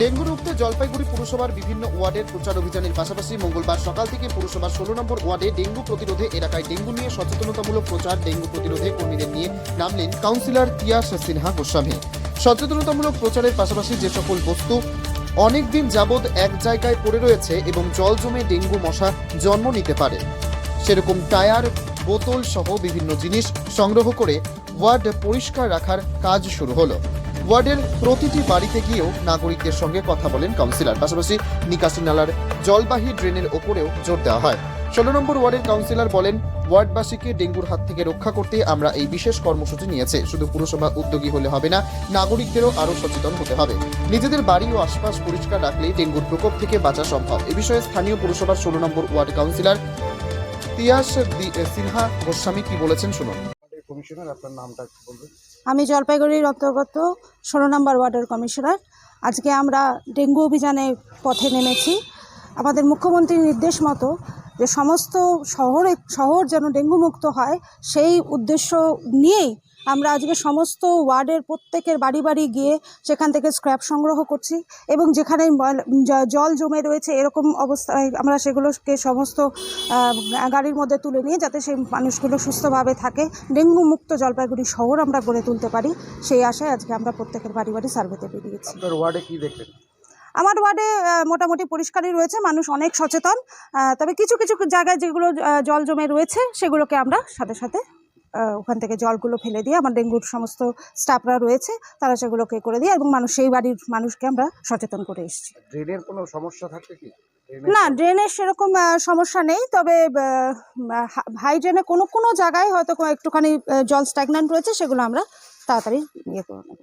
Dengue রুখতে জলপাইগুড়ি পুরসভার বিভিন্ন ওয়ার্ডের প্রচার অভিযানের পাশাপাশি মঙ্গলবার সকাল থেকে পুরসভার ষোলো নম্বর ওয়ার্ডে ডেঙ্গু প্রতিরোধে এলাকায় ডেঙ্গু নিয়ে সচেতনতামূলক প্রচার, ডেঙ্গু প্রতিরোধে কর্মীদের নিয়ে নামলেন কাউন্সিলর তিয়াস সিনহা গোস্বামী। সচেতনতামূলক প্রচারের পাশাপাশি যে সকল বস্তু অনেক দিন যাবৎ এক জায়গায় পড়ে রয়েছে এবং জল জমে ডেঙ্গু মশা জন্ম নিতে পারে, সেরকম টায়ার, বোতল সহ বিভিন্ন জিনিস সংগ্রহ করে ওয়ার্ড পরিষ্কার রাখার কাজ শুরু হলো। ওয়ার্ডের প্রতিটি বাড়িতে গিয়েও নাগরিকদের সঙ্গে কথা বলেন কাউন্সিলর। পাশাপাশি নিকাশি নালার জলবাহী ড্রেনের ওপরেও জোর দেওয়া হয়। ষোলো নম্বর ওয়ার্ডের কাউন্সিলর বলেন, ওয়ার্ডবাসীকে ডেঙ্গুর হাত থেকে রক্ষা করতে আমরা এই বিশেষ কর্মসূচি নিয়েছে। শুধু পুরসভা উদ্যোগী হলে হবে না, নাগরিকদেরও আরও সচেতন হতে হবে। নিজেদের বাড়ি ও আশপাশ পরিষ্কার রাখলেই ডেঙ্গুর প্রকোপ থেকে বাঁচা সম্ভব। এ বিষয়ে স্থানীয় পুরসভার ষোলো নম্বর ওয়ার্ড কাউন্সিলর তিয়াস সিনহা গোস্বামী কি বলেছেন শুনুন। কমিশনার, আপনার নামটা বলবেন। আমি জলপাইগুড়ির অন্তর্গত ষোলো নম্বর ওয়ার্ডের কমিশনার। আজকে আমরা ডেঙ্গু অভিযানে পথে নেমেছি। আমাদের মুখ্যমন্ত্রীর নির্দেশ মতো যে সমস্ত শহরে শহর যেন ডেঙ্গু মুক্ত হয়, সেই উদ্দেশ্য নিয়েই আমরা আজকে সমস্ত ওয়ার্ডের প্রত্যেকের বাড়ি বাড়ি গিয়ে সেখান থেকে স্ক্র্যাপ সংগ্রহ করছি এবং যেখানে জল জমে রয়েছে এরকম অবস্থায় আমরা সেগুলোকে সমস্ত গাড়ির মধ্যে তুলে নিয়ে যাতে সেই মানুষগুলো সুস্থভাবে থাকে। ডেঙ্গু মুক্ত জলপাইগুড়ি শহর আমরা গড়ে তুলতে পারি। সেই আশায় আজকে আমরা প্রত্যেকের বাড়ি বাড়ি সার্ভেতে বেরিয়েছি। আপনার ওয়ার্ডে কি দেখলেন? আমার ওয়ার্ডে মোটামুটি পরিষ্কারই রয়েছে মানুষ অনেক সচেতন। তবে কিছু কিছু জায়গায় যেগুলো জল জমে রয়েছে সেগুলোকে আমরা সাথে সাথে ওখান থেকে জলগুলো ফেলে দিয়ে আমার ডেঙ্গুর সমস্ত স্টাফরা রয়েছে তারা সেগুলোকে করে দিয়ে এবং মানুষ সেই বাড়ির মানুষকে আমরা সচেতন করে এসেছি। ড্রেনের কোনো সমস্যা থাকবে কি? না ড্রেনের সেরকম সমস্যা নেই তবে হাই ড্রেনে কোনো কোনো জায়গায় হয়তো একটুখানি জল স্ট্যাগন্যান্ট রয়েছে সেগুলো আমরা তাড়াতাড়ি ইয়ে করে নেব।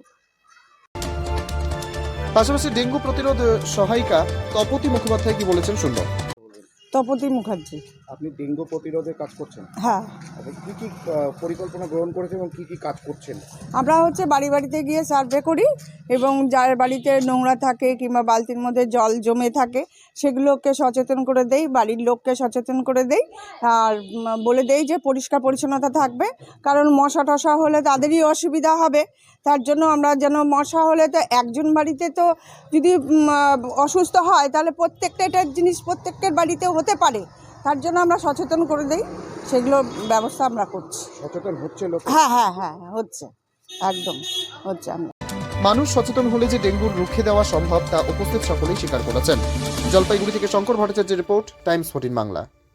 পাশাপাশি ডেঙ্গু প্রতিরোধ সহায়িকা তপতি মুখোপাধ্যায় কি বলেছেন শুনব। তপতি মুখার্জি। আপনি ডেঙ্গু প্রতিরোধে কাজ করছেন? হ্যাঁ। আপনি কি কি আহ, পরিকল্পনা গ্রহণ করেছেন এবং কি কি কাজ করছেন? আমরা হচ্ছে বাড়ি বাড়িতে গিয়ে সার্ভে করি এবং যার বাড়িতে নোংরা থাকে কিংবা বালতির মধ্যে জল জমে থাকে সেগুলোকে সচেতন করে দেই বাড়ির লোককে সচেতন করে দেই আর উম, বলে দেই যে পরিষ্কার পরিচ্ছন্নতা থাকবে। কারণ মশা টশা হলে তাদেরই অসুবিধা হবে। তার জন্য আমরা যেন মশা হলে তো একজন বাড়িতে তো যদি উম, আহ, অসুস্থ হয় তাহলে প্রত্যেকটা এটা জিনিস প্রত্যেকের বাড়িতেও হতে পারে তার জন্য আমরা সচেতন করে দিই সেগুলো ব্যবস্থা আমরা করছি। সচেতন হচ্ছে লোক? হ্যাঁ হ্যাঁ হ্যাঁ হচ্ছে একদম হচ্ছে আমরা। মানুষ সচেতন হলে যে ডেঙ্গুর রুখে দেওয়া সম্ভব তা উপস্থিত সকলেই স্বীকার করেছেন। জলপাইগুড়ি থেকে শঙ্কর ভট্টাচার্যের report Times fourteen Bangla.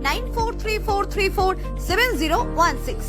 nine four three four three four seven zero one six